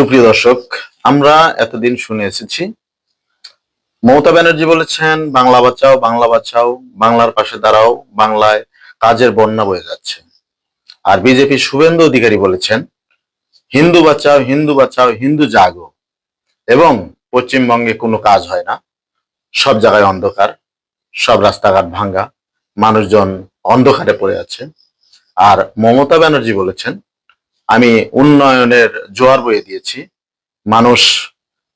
সুপ্রিয় দর্শক, আমরা এতদিন শুনে এসেছি। মমতা ব্যানার্জি বলেছেন, বাংলা বাঁচাও বাংলা বাঁচাও, বাংলার পাশে দাঁড়াও, বাংলায় কাজের বন্যা বয়ে যাচ্ছে। আর বিজেপি শুভেন্দু অধিকারী বলেছেন, হিন্দু বাঁচাও হিন্দু বাঁচাও, হিন্দু জাগো। এবং পশ্চিমবঙ্গে কোনো কাজ হয় না। সব জায়গায় অন্ধকার, সব রাস্তাঘাট ভাঙ্গা, মানুষজন অন্ধকারে পড়ে আছে। আর মমতা ব্যানার্জি বলেছেন আমি উন্নয়নের জোয়ার বয়ে দিয়েছি। মানুষ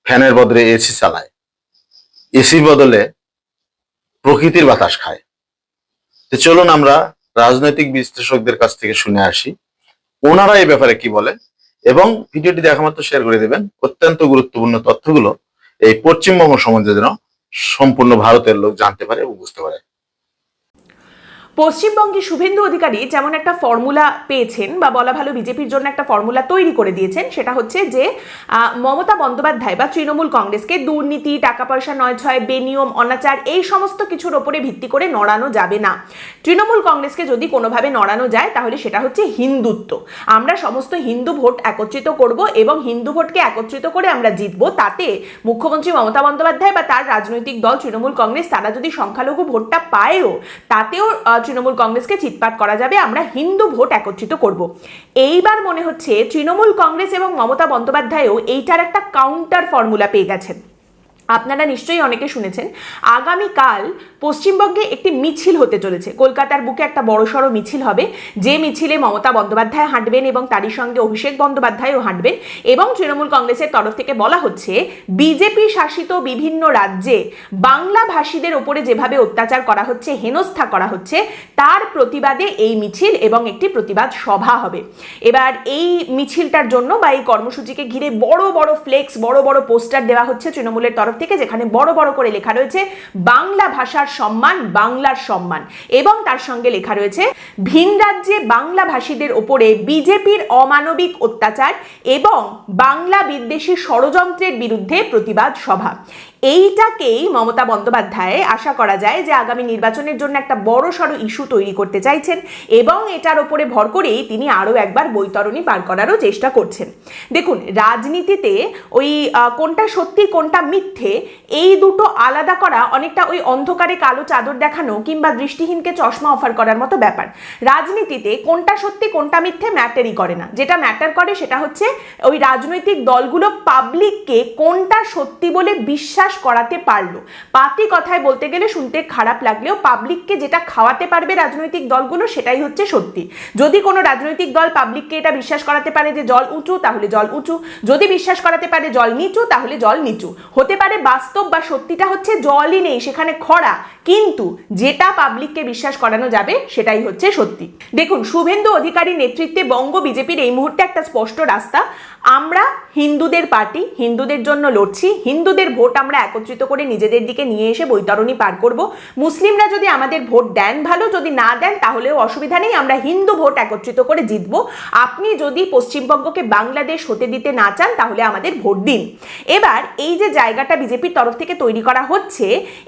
ফ্যানের বদলে এসি চালায়। এসির বদলে প্রকৃতির বাতাস খায়। তো চলুন আমরা রাজনৈতিক বিশ্লেষকদের কাছ থেকে শুনে আসি। ওনারা এই ব্যাপারে কি বলে এবং ভিডিওটি দেখা মাত্র শেয়ার করে দেবেন। অত্যন্ত গুরুত্বপূর্ণ তথ্যগুলো এই পশ্চিমবঙ্গ সম্বন্ধে যেন সম্পূর্ণ ভারতের লোক জানতে পারে এবং বুঝতে পারে। পশ্চিমবঙ্গে শুভেন্দু অধিকারী যেমন একটা ফর্মুলা পেয়েছেন বা বলা ভালো বিজেপির জন্য একটা ফর্মুলা তৈরি করে দিয়েছেন, সেটা হচ্ছে যে মমতা বন্দ্যোপাধ্যায় বা তৃণমূল কংগ্রেসকে দুর্নীতি টাকা পয়সা নয় ছয় বেনিয়ম, অনাচার এই সমস্ত কিছুর ওপরে ভিত্তি করে নড়ানো যাবে না। তৃণমূল কংগ্রেসকে যদি কোনোভাবে নড়ানো যায়, তাহলে সেটা হচ্ছে হিন্দুত্ব। আমরা সমস্ত হিন্দু ভোট একত্রিত করব এবং হিন্দু ভোটকে একত্রিত করে আমরা জিতবো। তাতে মুখ্যমন্ত্রী মমতা বন্দ্যোপাধ্যায় বা তার রাজনৈতিক দল তৃণমূল কংগ্রেস, তারা যদি সংখ্যালঘু ভোটটা পায়ও, তাতেও তৃণমূল কংগ্রেসকে চিৎপাত করা যাবে, আমরা হিন্দু ভোট একত্রিত করব। এইবার মনে হচ্ছে তৃণমূল কংগ্রেস এবং মমতা বন্দ্যোপাধ্যায়ও এইটার একটা কাউন্টার ফর্মুলা পেয়ে গেছেন। আপনারা নিশ্চয়ই অনেকে শুনেছেন, আগামীকাল পশ্চিমবঙ্গে একটি মিছিল হতে চলেছে। কলকাতার বুকে একটা বড়সড় মিছিল হবে। যে মিছিলে মমতা বন্দ্যোপাধ্যায় হাঁটবেন এবং তারই সঙ্গে অভিষেক বন্দ্যোপাধ্যায়ও হাঁটবেন এবং তৃণমূল কংগ্রেসের তরফ থেকে বলা হচ্ছে, বিজেপি শাসিত বিভিন্ন রাজ্যে বাংলা ভাষীদের ওপরে যেভাবে অত্যাচার করা হচ্ছে, হেনস্থা করা হচ্ছে, তার প্রতিবাদে এই মিছিল এবং একটি প্রতিবাদ সভা হবে। এবার এই মিছিলটার জন্য বা এই কর্মসূচিকে ঘিরে বড় বড় ফ্লেক্স, বড় বড় পোস্টার দেওয়া হচ্ছে তৃণমূলের তরফ থেকে যেখানে বড় বড় করে লেখা রয়েছে বাংলা ভাষার সম্মান, বাংলার সম্মান। এবং তার সঙ্গে লেখা রয়েছে, ভিন রাজ্যে বাংলা ভাষীদের ওপরে বিজেপির অমানবিক অত্যাচার এবং বাংলা বিদ্বেষী ষড়যন্ত্রের বিরুদ্ধে প্রতিবাদ সভা। এইটাকেই মমতা বন্দ্যোপাধ্যায় আশা করা যায় যে আগামী নির্বাচনের জন্য একটা বড় সড়ো ইস্যু তৈরি করতে চাইছেন এবং এটার ওপরে ভর করেই তিনি আরও একবার বৈতরণী পার করারও চেষ্টা করছেন। দেখুন, রাজনীতিতে ওই কোনটা সত্যি, কোনটা মিথ্যে, এই দুটো আলাদা করা অনেকটা ওই অন্ধকারে কালো চাদর দেখানো কিংবা দৃষ্টিহীনকে চশমা অফার করার মতো ব্যাপার। রাজনীতিতে কোনটা সত্যি, কোনটা মিথ্যে ম্যাটারই করে না। যেটা ম্যাটার করে সেটা হচ্ছে ওই রাজনৈতিক দলগুলো পাবলিককে কোনটা সত্যি বলে বিশ্বাস করাতে পারল। পাতি কথায় বলতে গেলে শুনতে খারাপ লাগলেও পাবলিককে যেটা খাওয়াতে পারবে রাজনৈতিক দলগুলো সেটাই হচ্ছে সত্যি। যদি কোনো রাজনৈতিক দল পাবলিককে এটা বিশ্বাস করাতে পারে যে জল উঁচু, তাহলে জল উঁচু। যদি বিশ্বাস করাতে পারে জল নিচু, তাহলে জল নিচু। হতে পারে বাস্তব বা সত্যিটা হচ্ছে জলই নেই, সেখানে খরা। কিন্তু যেটা পাবলিককে বিশ্বাস করানো যাবে, সেটাই হচ্ছে সত্যি। দেখুন, শুভেন্দু অধিকারী নেতৃত্বে বঙ্গ বিজেপির এই মুহূর্তে একটা স্পষ্ট রাস্তা। আমরা হিন্দুদের পার্টি, হিন্দুদের জন্য লড়ছি, হিন্দুদের ভোট আমরা একত্রিত করে নিজেদের দিকে নিয়ে এসে বৈতরণী পার করব। মুসলিমরা যদি আমাদের ভোট দেন ভালো, যদি না দেন তাহলেও অসুবিধা নেই, আমরা হিন্দু ভোট একত্রিত করে জিতবো। আপনি যদি পশ্চিমবঙ্গকে বাংলাদেশ হতে দিতে না চান তাহলে আমাদের ভোট দিন। এবার এই যে জায়গাটা বিজেপির তরফ থেকে তৈরি করা হচ্ছে,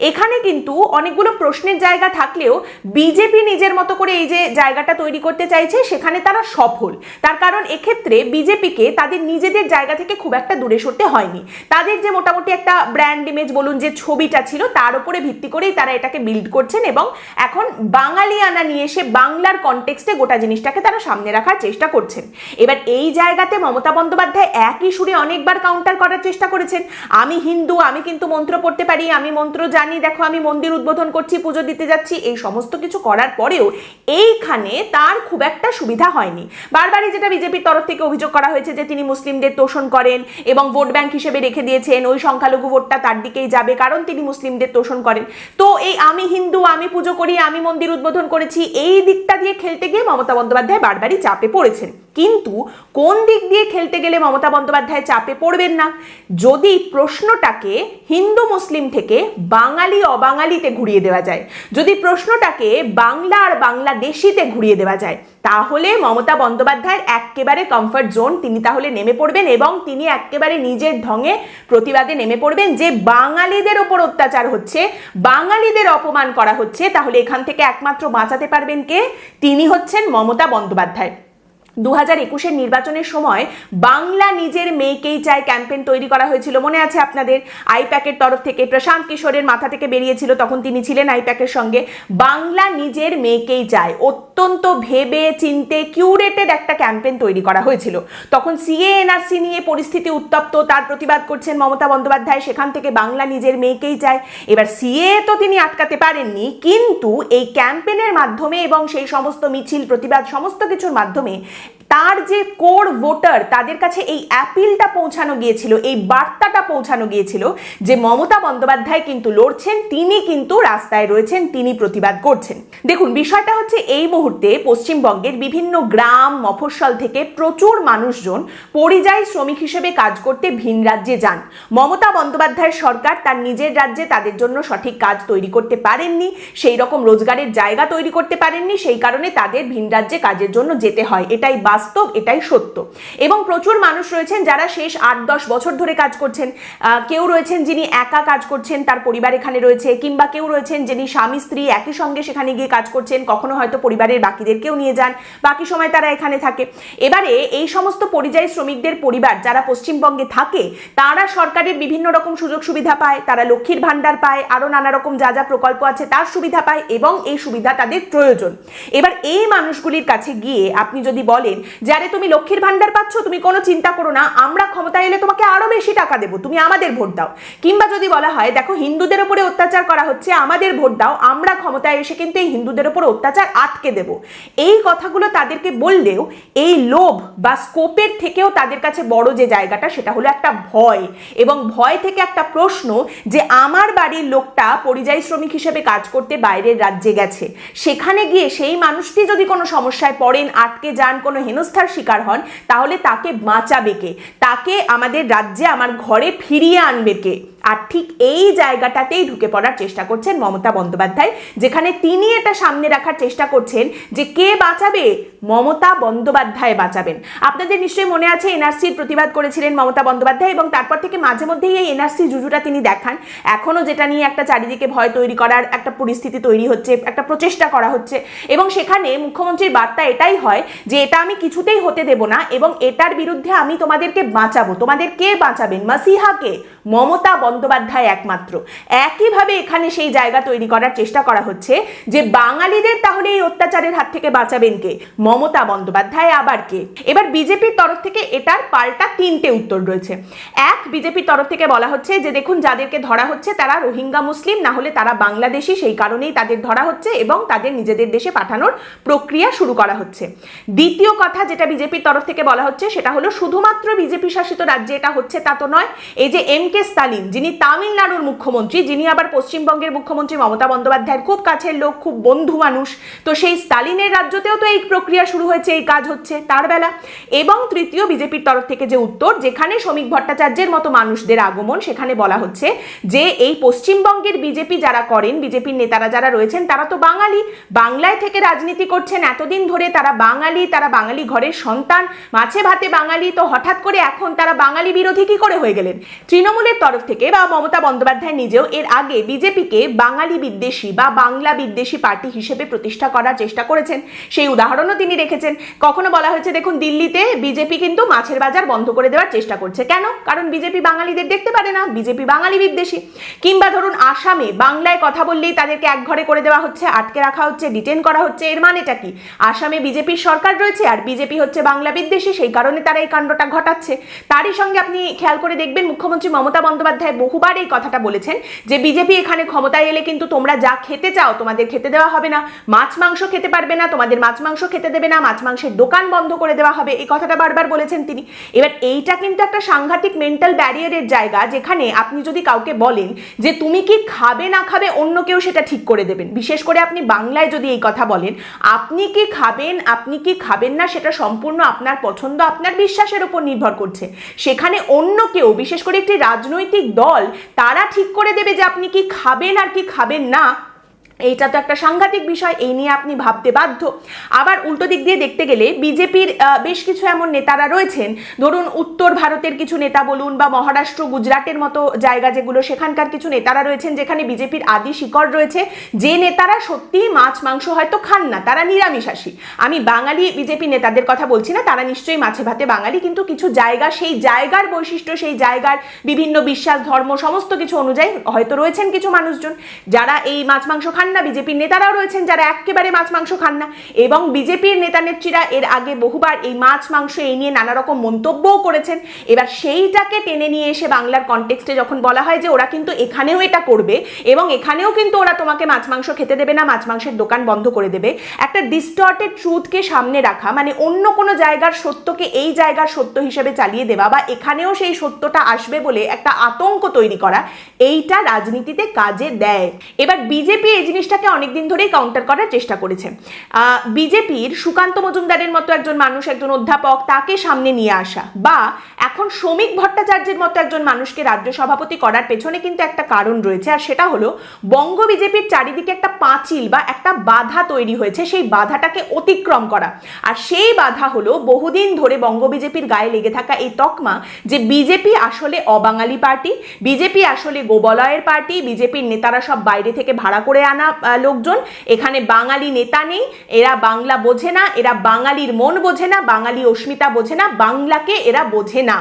এখানে কিন্তু অনেকগুলো প্রশ্নের জায়গা থাকলেও বিজেপি নিজের মতো করে এই যে জায়গাটা তৈরি করতে চাইছে, সেখানে তারা সফল। তার কারণ এক্ষেত্রে বিজেপিকে তাদের নিজেদের জায়গা থেকে খুব একটা দূরে সরতে হয়নি। তাদের যে মোটামুটি একটা ব্র্যান্ড ইমেজ বলুন যে ছবিটা ছিল, তার উপরে ভিত্তি করেই তারা এটাকে বিল্ড করছেন এবং এখন বাঙালি আনা নিয়ে এসে বাংলার কনটেক্সটে গোটা জিনিসটাকে তারা সামনে রাখার চেষ্টা করছেন। এবার এই জায়গাতে মমতা বন্দ্যোপাধ্যায় একই সুরে অনেকবার কাউন্টার করার চেষ্টা করেছেন। আমি হিন্দু, আমি কিন্তু মন্ত্র পড়তে পারি, আমি মন্ত্র জানি, দেখো আমি মন্দির উদ্বোধন করছি, পুজো দিতে যাচ্ছি, এই সমস্ত কিছু করার পরেও এইখানে তার খুব একটা সুবিধা হয়নি। বারবারই যেটা বিজেপির তরফ থেকে অভিযোগ করা হয়েছে যে তিনি মুসলিমদের তোষণ করেন এবং ভোট ব্যাংক হিসেবে রেখে দিয়েছেন। ওই সংখ্যালঘু ভোটটা তার দিকেই যাবে, কারণ তিনি মুসলিমদের তোষণ করেন। তো এই আমি হিন্দু, আমি পুজো করি, আমি মন্দির উদ্বোধন করেছি, এই দিকটা দিয়ে খেলতে গিয়ে মমতা বন্দ্যোপাধ্যায় বারবারই চাপে পড়েছেন। কিন্তু কোন দিক দিয়ে খেলতে গেলে মমতা বন্দ্যোপাধ্যায় চাপে পড়বেন না? যদি প্রশ্নটাকে হিন্দু মুসলিম থেকে বাঙালি, অবাঙালিতে ঘুরিয়ে দেওয়া যায়, যদি প্রশ্নটাকে বাংলা আর বাংলাদেশিতে ঘুরিয়ে দেওয়া যায় তাহলে মমতা বন্দ্যোপাধ্যায়ের একেবারে কমফর্ট জোন তিনি তাহলে নেমে পড়বেন এবং তিনি একেবারে নিজের ঢঙে প্রতিবাদে নেমে পড়বেন যে বাঙালিদের ওপর অত্যাচার হচ্ছে, বাঙালিদের অপমান করা হচ্ছে, তাহলে এখান থেকে একমাত্র বাঁচাতে পারবেন কে? তিনি হচ্ছেন মমতা বন্দ্যোপাধ্যায়। দু হাজার একুশের নির্বাচনের সময় বাংলা নিজের মেয়েকেই চায় ক্যাম্পেন তৈরি করা হয়েছিল, মনে আছে আপনাদের? আইপ্যাকের তরফ থেকে, প্রশান্ত কিশোরের মাথা থেকে বেরিয়েছিল, তখন তিনি ছিলেন আইপ্যাকের সঙ্গে। বাংলা নিজের মেয়েকেই চায় অত্যন্ত ভেবে চিনতে কিউরেটেড একটা ক্যাম্পেন তৈরি করা হয়েছিল। তখন সিএএনআরসি নিয়ে পরিস্থিতি উত্তপ্ত, তার প্রতিবাদ করছেন মমতা বন্দ্যোপাধ্যায়। সেখান থেকে বাংলা নিজের মেয়েকেই যায় এবার সিএ তো তিনি আটকাতে পারেননি, কিন্তু এই ক্যাম্পেনের মাধ্যমে এবং সেই সমস্ত মিছিল, প্রতিবাদ, সমস্ত কিছুর মাধ্যমে তার যে কোর ভোটার তাদের কাছে এই অ্যাপিলটা পৌঁছানো গিয়েছিল, এই বার্তাটা পৌঁছানো গিয়েছিল যে মমতা বন্দ্যোপাধ্যায় কিন্তু লড়ছেন, তিনি কিন্তু রাস্তায় রয়েছেন, তিনি প্রতিবাদ করছেন। দেখুন, বিষয়টা হচ্ছে এই মুহূর্তে পশ্চিমবঙ্গের বিভিন্ন গ্রাম, মফস্বল থেকে প্রচুর মানুষজন পরিযায়ী শ্রমিক হিসেবে কাজ করতে ভিন রাজ্যে যান। মমতা বন্দ্যোপাধ্যায়ের সরকার তার নিজের রাজ্যে তাদের জন্য সঠিক কাজ তৈরি করতে পারেননি সেই রকম রোজগারের জায়গা তৈরি করতে পারেননি, সেই কারণে তাদের ভিন রাজ্যে কাজের জন্য যেতে হয়। এটাই বাস্তব, এটাই সত্য। এবং প্রচুর মানুষ রয়েছেন যারা শেষ আট, দশ বছর ধরে কাজ করছেন। কেউ রয়েছেন যিনি একা কাজ করছেন, তার পরিবার এখানে রয়েছে, কিংবা কেউ রয়েছেন যিনি স্বামী, স্ত্রী একই সঙ্গে সেখানে গিয়ে কাজ করছেন, কখনো হয়তো পরিবারের বাকিদেরকেও নিয়ে যান, বাকি সময় তারা এখানে থাকে। এবারে এই সমস্ত পরিযায়ী শ্রমিকদের পরিবার যারা পশ্চিমবঙ্গে থাকে, তারা সরকারের বিভিন্ন রকম সুযোগ সুবিধা পায়, তারা লক্ষ্মীর ভাণ্ডার পায় আরও নানা রকম যা যা প্রকল্প আছে তার সুবিধা পায়, এবং এই সুবিধা তাদের প্রয়োজন। এবার এই মানুষগুলির কাছে গিয়ে আপনি যদি বলেন যে আরে তুমি লক্ষ্মীর ভান্ডার পাচ্ছ, তুমি কোনো চিন্তা করো না, আমরা ক্ষমতায় এলে তোমাকে আরও বেশি টাকা দেবো, তুমি আমাদের ভোট দাও। কিংবা যদি বলা হয়, দেখো হিন্দুদের উপরে অত্যাচার করা হচ্ছে, আমাদের ভোট দাও, আমরা ক্ষমতায় এসে কিন্তু এই হিন্দুদের উপর অত্যাচার আটকে দেব। এই কথাগুলো তাদেরকে বললেও, এই লোভ বা স্কোপের থেকেও তাদের কাছে বড় যে জায়গাটা, সেটা হলো একটা ভয়। এবং ভয় থেকে একটা প্রশ্ন যে, আমার বাড়ির লোকটা পরিযায়ী শ্রমিক হিসেবে কাজ করতে বাইরের রাজ্যে গেছে। সেখানে গিয়ে সেই মানুষটি যদি কোনো সমস্যায় পড়েন, আটকে যান কোনো হেনস্থার শিকার হন, তাহলে তাকে বাঁচাবে কে? তাকে আমাদের রাজ্যে, আমার ঘরে ফিরিয়ে আনবে কে? আর ঠিক এই জায়গাটাতেই ঢুকে পড়ার চেষ্টা করছেন মমতা বন্দ্যোপাধ্যায়, যেখানে তিনি এটা সামনে রাখার চেষ্টা করছেন যে কে বাঁচাবে? মমতা বন্দ্যোপাধ্যায় বাঁচাবেন। আপনাদের নিশ্চয়ই মনে আছে, এনআরসির প্রতিবাদ করেছিলেন মমতা বন্দ্যোপাধ্যায় এবং তারপর থেকে মাঝে মধ্যেই এই এনআরসি জুজুটা তিনি দেখান। এখনও যেটা নিয়ে একটা চারিদিকে ভয় তৈরি করার একটা পরিস্থিতি তৈরি হচ্ছে, একটা প্রচেষ্টা করা হচ্ছে। এবং সেখানে মুখ্যমন্ত্রীর বার্তা এটাই হয় যে, এটা আমি কিছুতেই হতে দেব না এবং এটার বিরুদ্ধে আমি তোমাদেরকে বাঁচাবো। তোমাদের কে বাঁচাবেন? মাসিহাকে মমতা বন্দ্যোপাধ্যায় একমাত্র। একইভাবে এখানে সেই জায়গা তৈরি করার চেষ্টা করা হচ্ছে যে বাঙালিদের তাহলে এই অত্যাচারের হাত থেকে বাঁচাবেন কে? মমতা বন্দ্যোপাধ্যায় আবার কে? এবার বিজেপির তরফ থেকে এটার পাল্টা তিনটে উত্তর রয়েছে। এক, বিজেপির তরফ থেকে বলা হচ্ছে যে দেখুন, যাদেরকে ধরা হচ্ছে তারা রোহিঙ্গা মুসলিম, না হলে তারা বাংলাদেশি, সেই কারণেই তাদের ধরা হচ্ছে এবং তাদের নিজেদের দেশে পাঠানোর প্রক্রিয়া শুরু করা হচ্ছে। দ্বিতীয় কথা যেটা বিজেপির তরফ থেকে বলা হচ্ছে, সেটা হলো শুধুমাত্র বিজেপি শাসিত রাজ্যে এটা হচ্ছে, তা তো নয়। এই যে এম কে স্টালিন, যিনি তামিলনাড়ুর মুখ্যমন্ত্রী, যিনি আবার পশ্চিমবঙ্গের মুখ্যমন্ত্রী মমতা বন্দ্যোপাধ্যায়ের খুব কাছের লোক, খুব বন্ধু মানুষ, তো সেই স্টালিনের রাজ্যতেও তো এই প্রক্রিয়া শুরু হয়েছে, এই কাজ হচ্ছে তার বেলা। এবং তৃতীয় বিজেপির তরফ থেকে যে উত্তর, যেখানে শ্রমিক ভট্টাচার্যের মতো মানুষদের আগমন, সেখানে বলা হচ্ছে যে এই পশ্চিমবঙ্গের বিজেপি যারা করেন, বিজেপির নেতারা যারা রয়েছেন, তারা তো বাঙালি। বাংলায় থেকে রাজনীতি করছেন, এতদিন ধরে তারা বাঙালি তারা বাঙালি ঘরের সন্তান, মাছে ভাতে বাঙালি। তো হঠাৎ করে এখন তারা বাঙালি বিরোধী কি করে হয়ে গেলেন? তৃণমূলের তরফ থেকে বা মমতা বন্দ্যোপাধ্যায় নিজেও এর আগে বিজেপিকে বাঙালি বিদ্বেষী বা বাংলা বিদ্বেষী পার্টি হিসেবে প্রতিষ্ঠা করার চেষ্টা করেছেন। সেই উদাহরণও তিনি রেখেছেন। কখনো বলা হয়েছে, দেখুন, দিল্লিতে বিজেপি কিন্তু মাছের বাজার বন্ধ করে দেওয়ার চেষ্টা করছে। কেন? কারণ বিজেপি বাঙালিদের দেখতে পারে না। বিজেপি বাঙালি বিদ্বেষী। কিংবা ধরুন, আসামে বাংলায় কথা বললেই তাদেরকে এক ঘরে করে দেওয়া হচ্ছে, আটকে রাখা হচ্ছে ডিটেন করা হচ্ছে। এর মানেটা কি? আসামে বিজেপির সরকার রয়েছে আর বিজেপি হচ্ছে বাংলা বিদ্বেষী, সেই কারণে তারা এই কাণ্ডটা ঘটাচ্ছে। তারই সঙ্গে আপনি খেয়াল করে দেখবেন মুখ্যমন্ত্রী মমতা বন্দ্যোপাধ্যায় বহুবার এই কথাটা বলেছেন যে বিজেপি এখানে ক্ষমতায় এলে কিন্তু তোমরা যা খেতে চাও তোমাদের খেতে দেওয়া হবে না, মাছ মাংস খেতে পারবে না, তোমাদের মাছ মাংস খেতে দেবে না, মাছ মাংসের দোকান বন্ধ করে দেওয়া হবে, এই কথাটা বারবার বলেছেন তিনি। এবার এইটা কিন্তু একটা সাংঘাতিক মেন্টাল ব্যারিয়ারের জায়গা যেখানে আপনি যদি কাউকে বলেন যে তুমি কি খাবে না খাবে, অন্য কেউ সেটা ঠিক করে দেবেন। বিশেষ করে আপনি বাংলায় যদি এই কথা বলেন, আপনি কি খাবেন, আপনি কি খাবেন না সেটা সম্পূর্ণ আপনার পছন্দ, আপনার বিশ্বাসের উপর নির্ভর করছে। সেখানে অন্য কেউ, বিশেষ করে একটি রাজনৈতিক দল, তারা ঠিক করে দেবে যে আপনি কি খাবেন আর কি খাবেন না। এইটা তো একটা সাংঘাতিক বিষয়, এই নিয়ে আপনি ভাবতে বাধ্য। আবার উল্টো দিক দিয়ে দেখতে গেলে বিজেপির বেশ কিছু এমন নেতারা রয়েছেন। ধরুন উত্তর ভারতের কিছু নেতা বলুন বা মহারাষ্ট্র, গুজরাটের মতো জায়গা যেগুলো সেখানকার কিছু নেতারা রয়েছেন, যেখানে বিজেপির আদি শিকড় রয়েছে। যে নেতারা সত্যিই মাছ, মাংস হয়তো খান না, তারা নিরামিষাসী আমি বাঙালি বিজেপি নেতাদের কথা বলছি না, তারা নিশ্চয়ই মাছে ভাতে বাঙালি, কিন্তু কিছু জায়গা, সেই জায়গার বৈশিষ্ট্য, সেই জায়গার বিভিন্ন বিশ্বাস, ধর্ম, সমস্ত কিছু অনুযায়ী হয়তো রয়েছেন কিছু মানুষজন। যারা এই মাছ, মাংস খান না বিজেপির নেতারাও রয়েছেন যারা একেবারে মাছ, মাংস খান না। এবং বিজেপির নেতা নেত্রীরা এর আগে বহুবার এই মাছ, মাংস এই নিয়ে নানা রকম মন্তব্যও করেছেন। এবার সেইটাকে টেনে নিয়ে এসে বাংলার কনটেক্সটে যখন বলা হয় যে ওরা কিন্তু এখানেও এটা করবে এবং এখানেও কিন্তু ওরা তোমাকে মাছ, মাংস খেতে দেবে না, মাছ, মাংসের দোকান বন্ধ করে দেবে। একটা ডিস্টর্টেড ট্রুথকে সামনে রাখা মানে অন্য কোনো জায়গার সত্যকে এই জায়গার সত্য হিসেবে চালিয়ে দেওয়া বা এখানেও সেই সত্যটা আসবে বলে একটা আতঙ্ক তৈরি করা, এইটা রাজনীতিতে কাজে দেয়। এবার বিজেপি এই জিনিসটাকে অনেকদিন ধরেই কাউন্টার করার চেষ্টা করেছে। বিজেপির সুকান্ত মজুমদারের মতো একজন মানুষ, একজন অধ্যাপক, তাকে সামনে নিয়ে আসা বা এখন শ্রমিক ভট্টাচার্যের মতো একজন মানুষকে রাজ্য সভাপতি করার পেছনে কিন্তু একটা কারণ রয়েছে, আর সেটা হলো বঙ্গ বিজেপির চারিদিকে একটা পাঁচিল বা একটা বাধা তৈরি হয়েছে, সেই বাধাটাকে অতিক্রম করা। আর সেই বাধা হলো বহুদিন ধরে বঙ্গ বিজেপির গায়ে লেগে থাকা এই তকমা যে বিজেপি আসলে অবাঙালি পার্টি, বিজেপি আসলে গোবলয়ের পার্টি, বিজেপির নেতারা সব বাইরে থেকে ভাড়া করে আনা আহ, লোকজন। এখানে বাঙালি নেতা নেই এরা বাংলা বোঝে না এরা বাঙালির মন বোঝে না বাঙালি অস্মিতা বোঝে না বাংলাকে এরা বোঝে না।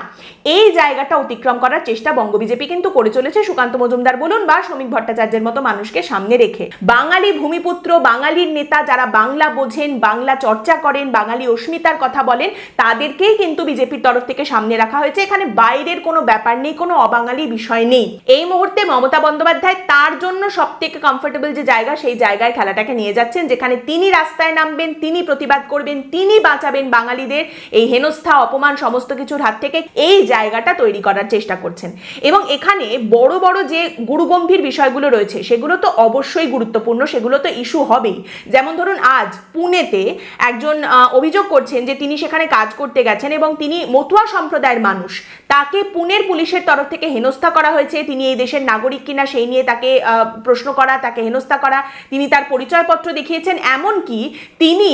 এই জায়গাটা অতিক্রম করার চেষ্টা বঙ্গ বিজেপি কিন্তু করে চলেছে। সুকান্ত মজুমদার বলুন বা শ্রমিক ভট্টাচার্যের মতো মানুষকে সামনে রেখে। বাঙালি ভূমিপুত্র বাঙালির নেতা যারা বাংলা বোঝেন বাংলা চর্চা করেন বাঙালি অস্মিতার কথা বলেন তাদেরকেই কিন্তু বিজেপির তরফ থেকে সামনে রাখা হয়েছে। এখানে বাইরের কোনো ব্যাপার নেই কোনো অবাঙালি বিষয় নেই। এই মুহূর্তে মমতা বন্দ্যোপাধ্যায় তার জন্য সব থেকে কমফোর্টেবল যে জায়গা, সেই জায়গায় খেলাটাকে নিয়ে যাচ্ছেন, যেখানে তিনি রাস্তায় নামবেন, তিনি প্রতিবাদ করবেন, তিনি বাঁচাবেন বাঙালিদের এই হেনস্থা, অপমান, সমস্ত কিছুর হাত থেকে এই জায়গাটা তৈরি করার চেষ্টা করছেন। এবং এখানে বড় বড় যে গুরুগম্ভীর বিষয়গুলো রয়েছে, সেগুলো তো অবশ্যই গুরুত্বপূর্ণ, সেগুলো তো ইস্যু হবেই। যেমন ধরুন, আজ পুনেতে একজন অভিযোগ করছেন যে তিনি সেখানে কাজ করতে গেছেন এবং তিনি মতুয়া সম্প্রদায়ের মানুষ। তাকে পুনের পুলিশের তরফ থেকে হেনস্থা করা হয়েছে, তিনি এই দেশের নাগরিক কিনা, সেই নিয়ে তাকে প্রশ্ন করা, তাকে হেনস্থা করা। তিনি তার পরিচয়পত্র দেখিয়েছেন, এমনকি তিনি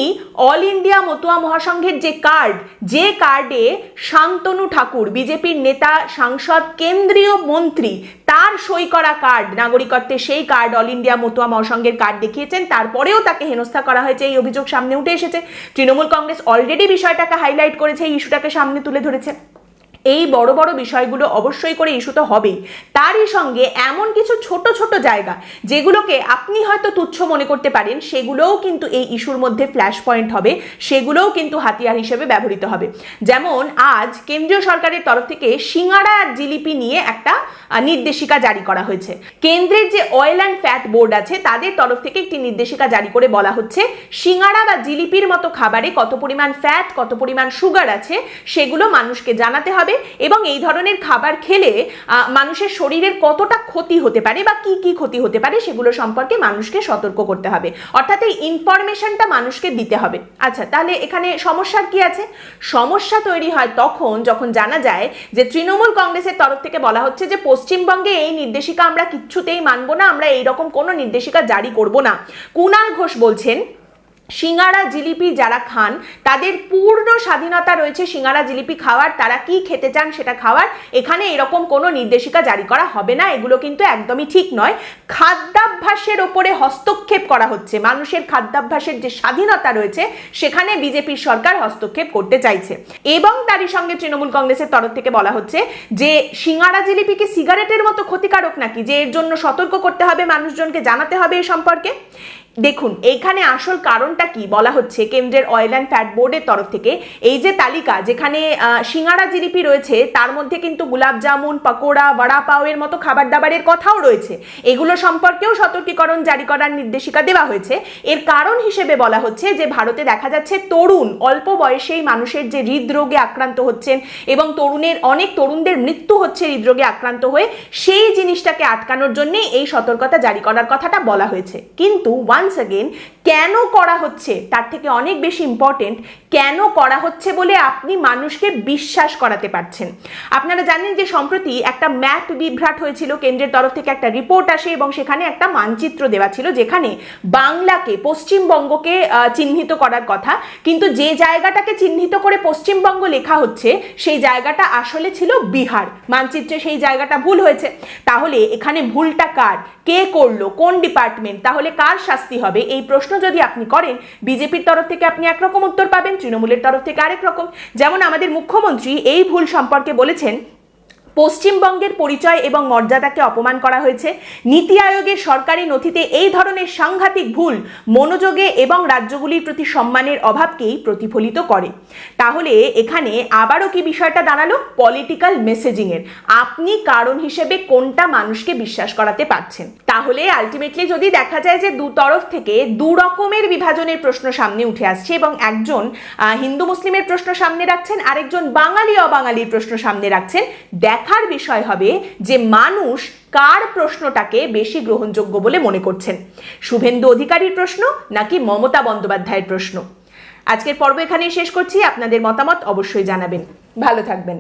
অল ইন্ডিয়া মতুয়া মহাসংঘের যে কার্ড, যে কার্ডে শান্তনু ঠাকুর, বিজেপির নেতা, সাংসদ, কেন্দ্রীয় মন্ত্রী, তার সই করা কার্ড নাগরিকত্বের সেই কার্ড অল ইন্ডিয়া মতুয়া মহাসংঘের কার্ড দেখিয়েছেন। তারপরেও তাকে হেনস্থা করা হয়েছে, এই অভিযোগ সামনে উঠে এসেছে। তৃণমূল কংগ্রেস অলরেডি বিষয়টাকে হাইলাইট করেছে, এই ইস্যুটাকে সামনে তুলে ধরেছে। এই বড় বড় বিষয়গুলো অবশ্যই করে ইস্যু তো হবেই। তারই সঙ্গে এমন কিছু ছোট ছোট জায়গা যেগুলোকে আপনি হয়তো তুচ্ছ মনে করতে পারেন, সেগুলোও কিন্তু এই ইস্যুর মধ্যে ফ্ল্যাশ পয়েন্ট হবে, সেগুলোও কিন্তু হাতিয়ার হিসেবে ব্যবহৃত হবে। যেমন আজ কেন্দ্রীয় সরকারের তরফ থেকে সিঙ্গাড়া আর জিলিপি নিয়ে একটা নির্দেশিকা জারি করা হয়েছে। কেন্দ্রের যে অয়েল অ্যান্ড ফ্যাট বোর্ড আছে, তাদের তরফ থেকে একটি নির্দেশিকা জারি করে বলা হচ্ছে সিঙ্গাড়া বা জিলিপির মতো খাবারে কত পরিমাণ ফ্যাট, কত পরিমাণ সুগার আছে, সেগুলো মানুষকে জানাতে হবে। এবং এই ধরনের খাবার খেলে মানুষের শরীরের কতটা ক্ষতি হতে পারে বা কি কি ক্ষতি হতে পারে সেগুলো সম্পর্কে মানুষকে সতর্ক করতে হবে। অর্থাৎ এই ইনফরমেশনটা মানুষকে দিতে হবে। আচ্ছা তাহলে এখানে সমস্যার কি আছে? সমস্যা তৈরি হয় তখন যখন জানা যায় যে তৃণমূল কংগ্রেসের তরফ থেকে বলা হচ্ছে যে, পশ্চিমবঙ্গে এই নির্দেশিকা আমরা কিচ্ছুতেই মানবো না, আমরা এইরকম কোনো নির্দেশিকা জারি করব না। কুণাল ঘোষ বলছেন সিঙ্গারা জিলিপি যারা খান, তাদের পূর্ণ স্বাধীনতা রয়েছে সিঙ্গারা জিলিপি খাওয়ার। তারা কি খেতে চান সেটা খাওয়ার। এখানে এরকম কোনো নির্দেশিকা জারি করা হবে না। এগুলো কিন্তু একদমই ঠিক নয়। খাদ্যাভ্যাসের ওপরে হস্তক্ষেপ করা হচ্ছে। মানুষের খাদ্যাভ্যাসের যে স্বাধীনতা রয়েছে, সেখানে বিজেপির সরকার হস্তক্ষেপ করতে চাইছে। এবং তারই সঙ্গে তৃণমূল কংগ্রেসের তরফ থেকে বলা হচ্ছে যে, সিঙ্গারা জিলিপি কি সিগারেটের মতো ক্ষতিকারক নাকি? যে এর জন্য সতর্ক করতে হবে, মানুষজনকে জানাতে হবে এ সম্পর্কে। দেখুন এইখানে আসল কারণটা কি বলা হচ্ছে কেন্দ্রের অয়েল অ্যান্ড ফ্যাট বোর্ডের তরফ থেকে। এই যে তালিকা যেখানে সিঙ্গারা জিলিপি রয়েছে, তার মধ্যে কিন্তু গুলাব জামুন, পকোড়া, বড়া পাওয়ের মতো খাবার দাবারের কথাও রয়েছে। এগুলো সম্পর্কেও সতর্কীকরণ জারি করার নির্দেশিকা দেওয়া হয়েছে। এর কারণ হিসেবে বলা হচ্ছে যে, ভারতে দেখা যাচ্ছে তরুণ, অল্প বয়সেই মানুষের যে হৃদরোগে আক্রান্ত হচ্ছেন এবং তরুণের, অনেক তরুণদের মৃত্যু হচ্ছে হৃদরোগে আক্রান্ত হয়ে, সেই জিনিসটাকে আটকানোর জন্যই এই সতর্কতা জারি করার কথাটা বলা হয়েছে। কিন্তু once again কেন করা হচ্ছে? তার থেকে অনেক বেশি ইম্পর্টেন্ট কেন করা হচ্ছে বলে আপনি মানুষকে বিশ্বাস করাতে পারছেন। আপনারা জানেন যে সম্প্রতি একটা ম্যাপ বিভ্রাট হয়েছিল, কেন্দ্রের তরফ থেকে একটা রিপোর্ট আসে এবং সেখানে একটা মানচিত্র দেওয়া ছিল যেখানে বাংলাকে, পশ্চিমবঙ্গকে চিহ্নিত করার কথা। কিন্তু যে জায়গাটাকে চিহ্নিত করে পশ্চিমবঙ্গ লেখা হচ্ছে, সেই জায়গাটা আসলে ছিল বিহার। মানচিত্রে সেই জায়গাটা ভুল হয়েছে। তাহলে এখানে ভুলটা কার? কে করল? কোন ডিপার্টমেন্ট তাহলে কার শাস্তি হবে? এই প্রশ্ন যদি আপনি করেন, বিজেপির তরফ থেকে আপনি একরকম উত্তর পাবেন, তৃণমূলের তরফ থেকে আরেক রকম। যেমন আমাদের মুখ্যমন্ত্রী এই ভুল সম্পর্কে বলেছেন পশ্চিমবঙ্গের পরিচয় এবং মর্যাদাকে অপমান করা হয়েছে। নীতি আয়োগের সরকারি নথিতে এই ধরনের সাংঘাতিক ভুল মনোযোগে এবং রাজ্যগুলির প্রতি সম্মানের অভাবকেই প্রতিফলিত করে। তাহলে এখানে আবারও কি বিষয়টা দাঁড়াল? পলিটিক্যাল মেসেজিং এর। আপনি কারণ হিসেবে কোনটা মানুষকে বিশ্বাস করাতে পারছেন? তাহলে আলটিমেটলি যদি দেখা যায় যে দু তরফ থেকে দু রকমের বিভাজনের প্রশ্ন সামনে উঠে আসছে এবং একজন হিন্দু মুসলিমের প্রশ্ন সামনে রাখছেন, আরেকজন বাঙালি অবাঙালির প্রশ্ন সামনে রাখছেন দেখার বিষয় হবে যে মানুষ কার প্রশ্নটাকে বেশি গ্রহণযোগ্য বলে মনে করছেন। শুভেন্দু অধিকারীর প্রশ্ন নাকি মমতা বন্দ্যোপাধ্যায়ের প্রশ্ন? আজকের পর্ব এখানেই শেষ করছি। আপনাদের মতামত অবশ্যই জানাবেন। ভালো থাকবেন।